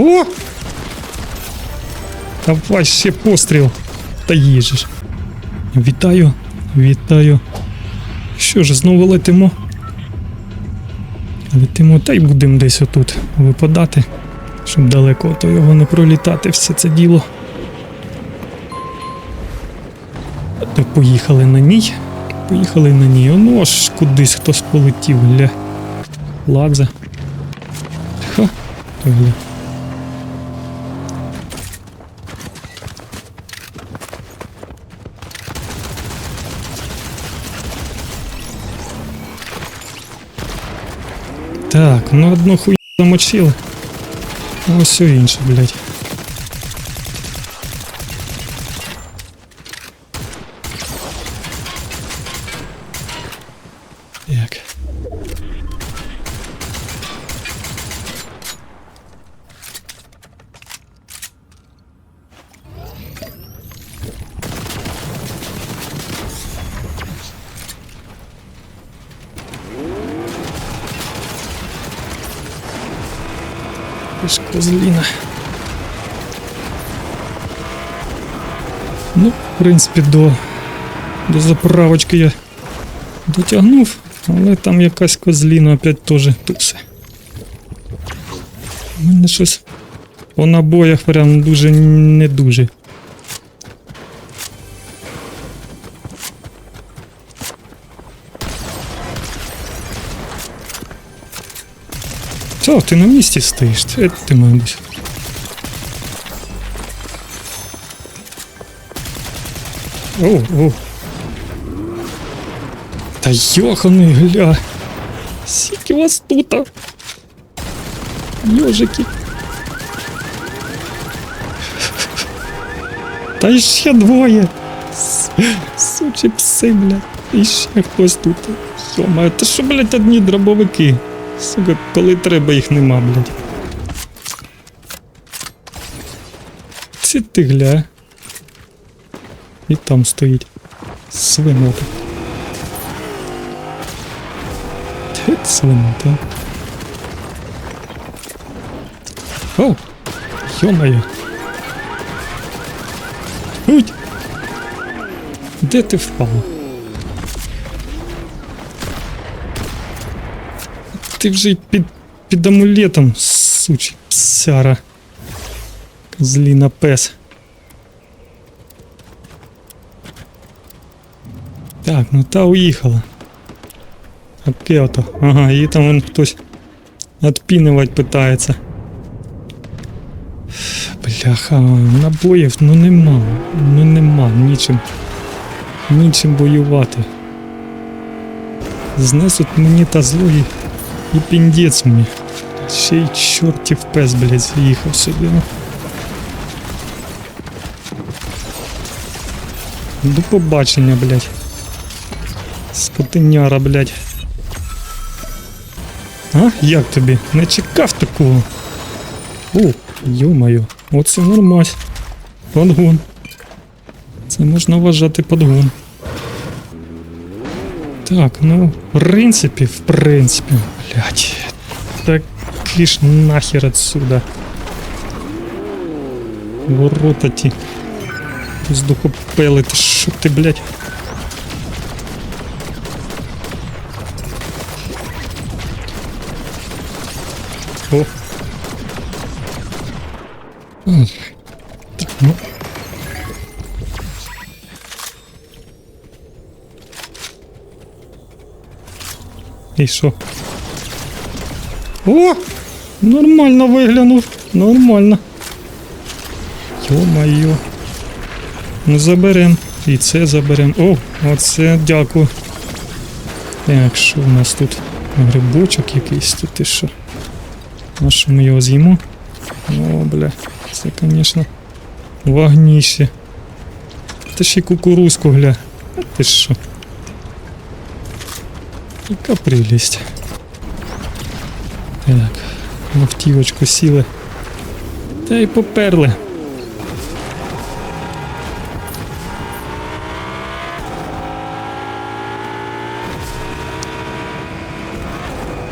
О! Давай ще постріл. Та їжеш. Вітаю, вітаю. Що ж, знову летимо? Летимо та й будемо десь отут випадати, щоб далеко то його не пролітати все це діло. То поїхали на ній. Поїхали на ній. Ну аж кудись хтось полетів, гля. Ладзе. Ха, то гля. Так, ну одну хуй замочили. Ось все інше, блядь. Так. Аж козліна. Ну, в принципі, до, до заправочки я дотягнув, але там якась козліна опять теж тусе. У мене щось по набоях прям дуже не дуже. Що, ти на місці стоїш? Це ти, мабуть. О, о. Та йоханий гля. Скільки вас тут? Йожики. Та ще двоє. Сучі пси, блядь. І ще хтось тут. Йома, та що, блядь, одні дробовики. Сука, коли треба їх нема, блядь. Це ти гля. І там стоїть. Свинота. Ти свинота. О! Йо-моє. Уть! Де ти впала? Ти вже під, під амулетом, сучий псяра. Зліна пес. Так, ну та уїхала. Опето. Ага, її там вон хтось отпінувати питається. Бляха, набоїв, ну нема. Ну нема, нічим. Нічим воювати. Знесуть мені та злої і піндець мені. Ще й чортів пес, блядь, заїхав сюди. ну. До побачення, блядь. Скотиняра, блядь. А? Як тобі? Не чекав такого. О, йо-моє, оце нормась. Подгон. Це можна вважати подгон. Так, ну, в принципі, в принципі, блядь. Так киш нахер отсюда. Ворота ті. Здухопели, ти що ти, блядь? О. Так, ну. І що? О! Нормально виглянув. Нормально. Йо-майо. Ну заберем. І це заберем. О, оце дякую. Так, що у нас тут? Грибочок якийсь тут і що? А що ми його з'їмо? О, бля, це, звісно, вагніше. Та ще й кукурузку, гля. Ти що? Яка прелість. Так, в автівочку сіли. Та й поперли.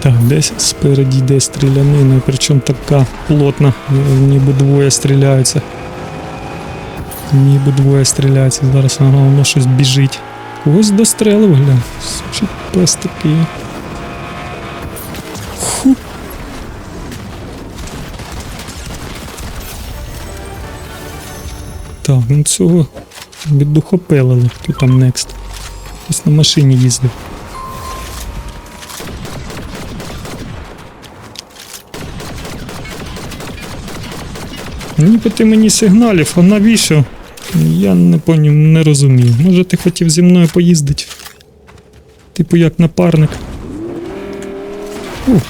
Так, десь спереді йде стрілянина, причому така плотна, ніби двоє стріляються. Ніби двоє стріляються. Зараз воно щось біжить. Когось дострелив, глянь. Сучий пес такий. Ху. Так, ну цього віддухопелили. Хто там next? Хтось на машині їздив. Ніби ти мені сигналів, а навіщо? Я не поняв, не розумію. Може ти хотів зі мною поїздити? Типу як напарник. Ух.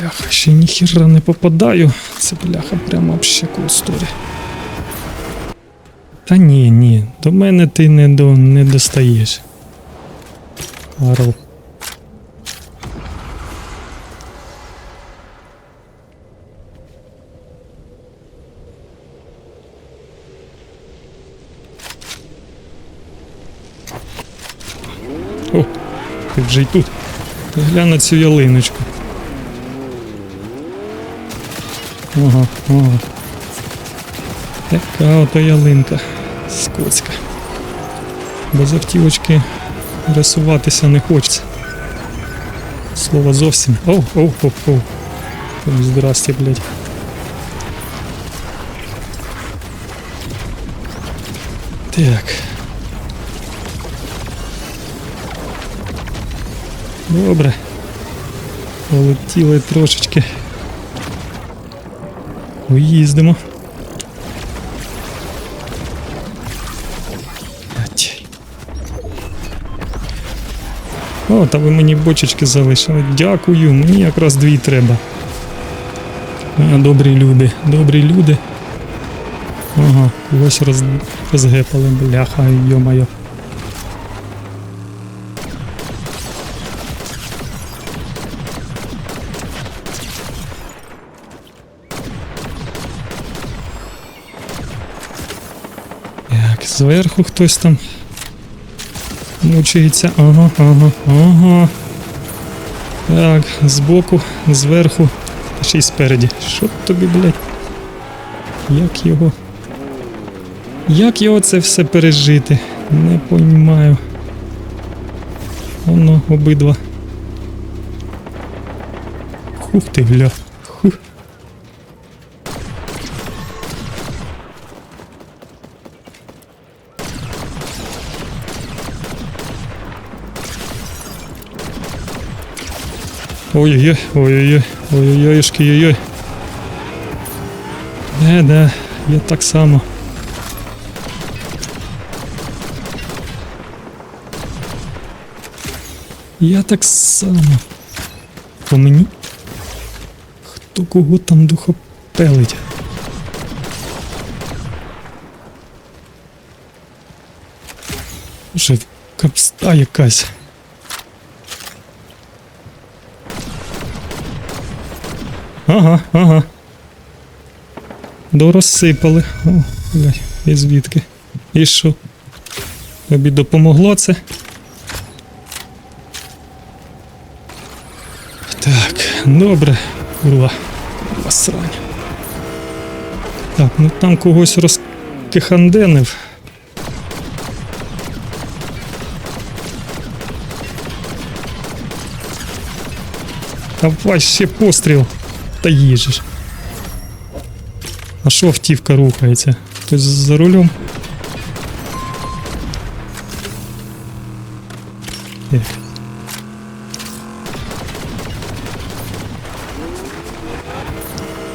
Бляха, ще ніхіра не попадаю. Це бляха прямо вообще story. Та ні, ні, до мене ти не, до, не достаєш. Арл. Ти вже й тут. Глянь на цю ялиночку. Ага, ага. Така ото ялинка скотська. Без автівочки рисуватися не хочеться. Слово зовсім. Оу, оу, оу, оу. Здрасте, блядь. Так. Добре. Полетіли трошечки. Уїздимо. О, та ви мені бочечки залишили. Дякую, мені якраз дві треба. Добрі люди, добрі люди. Ага, когось роз... розгепали, бляха, йо-моє. Так, зверху хтось там мучається. Ага, ага, ага. Так, збоку, зверху, ще й спереді. Що тобі, блядь? Як його. Як його це все пережити? Не понімаю. Воно обидва. Хух ти, гля. Хух. Ой-ой-ой, ой-ой-ой, ой-ой-ой, ой-ой. Да, да, я так само. Я так само. По мені? Хто кого там духопелить? Вже капста якась. Ага, ага. Дорозсипали. О, блядь, і звідки? І що? Тобі допомогло це? Так, добре. Курва. Курва. Так, ну там когось розкиханденив. Давай ще постріл. Та їжеш. А що автівка рухається? Хтось за рулем? Так.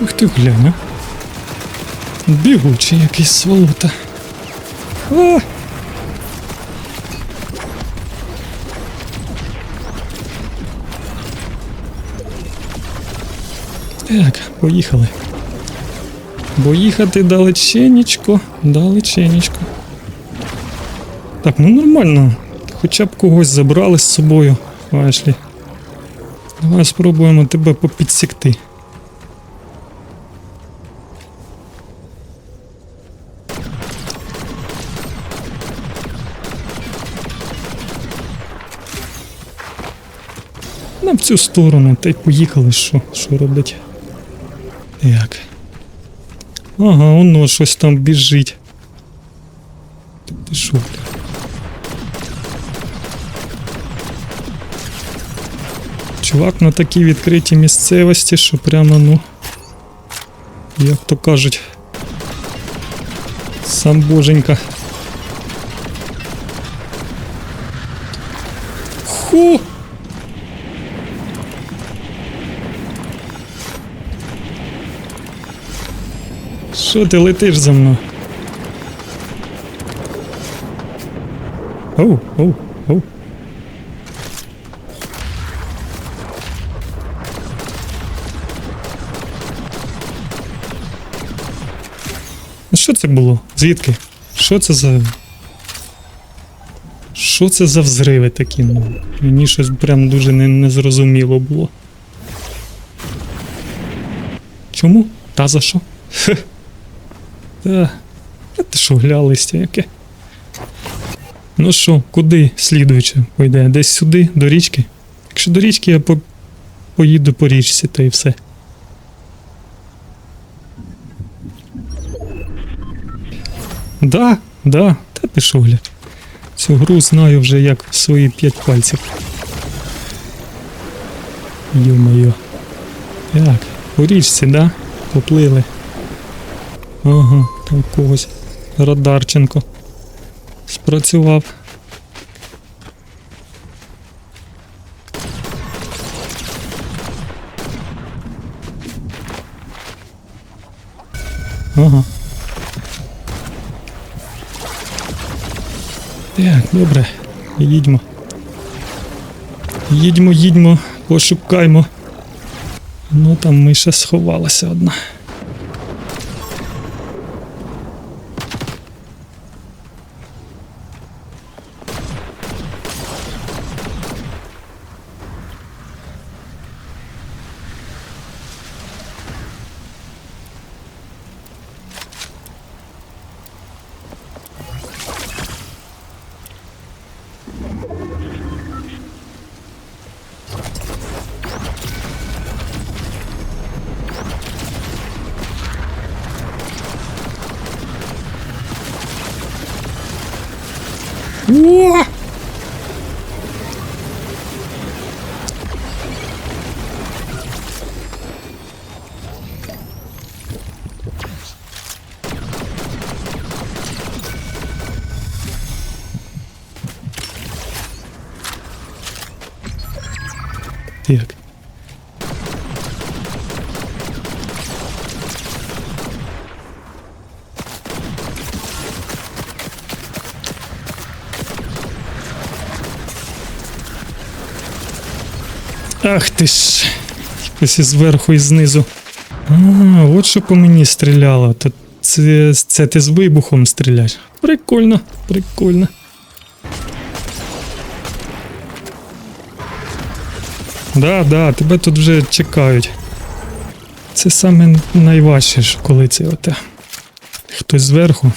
Ух ти глянь, а. Бігучий якийсь сволота. А! Так, поїхали. Бо їхати далеченечко, далеченечко. Так, ну нормально. Хоча б когось забрали з собою, Вайшлі. Давай спробуємо тебе попідсікти. На в цю сторону, та й поїхали, що, що робить. Так. Ага, воно щось там біжить. Ти- бля? Чувак на такій відкритій місцевості, що прямо, ну. Як то кажуть. Сам боженька. Ху! Що ти летиш за мною? Оу, оу, оу. Що це було? Звідки? Що це за. Що це за взриви такі? Ну, мені щось прям дуже не, незрозуміло було. Чому? Та за що? Хе. Та. Та ти що, глялистя яке? Ну що, куди слідуюче пойде? Десь сюди, до річки? Якщо до річки, я по... поїду по річці, та й все. Да, да, та ти що, гля. Цю гру знаю вже як свої п'ять пальців. Йо-моє. Так, по річці, да? Поплили. Ага, там когось. Радарченко. Спрацював. Ага. Так, добре, їдьмо. Їдьмо, їдьмо, пошукаймо. Ну там ми ще сховалася одна. О! Ах ти ж. Якось і зверху і знизу. А, от що по мені стріляло. То це, це ти з вибухом стріляєш. Прикольно, прикольно. Да, да, тебе тут вже чекають. Це саме найважче, що коли це оте. Хтось зверху,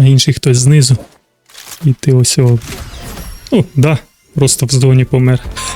а інший хтось знизу. І ти ось. О, да, просто в зоні помер.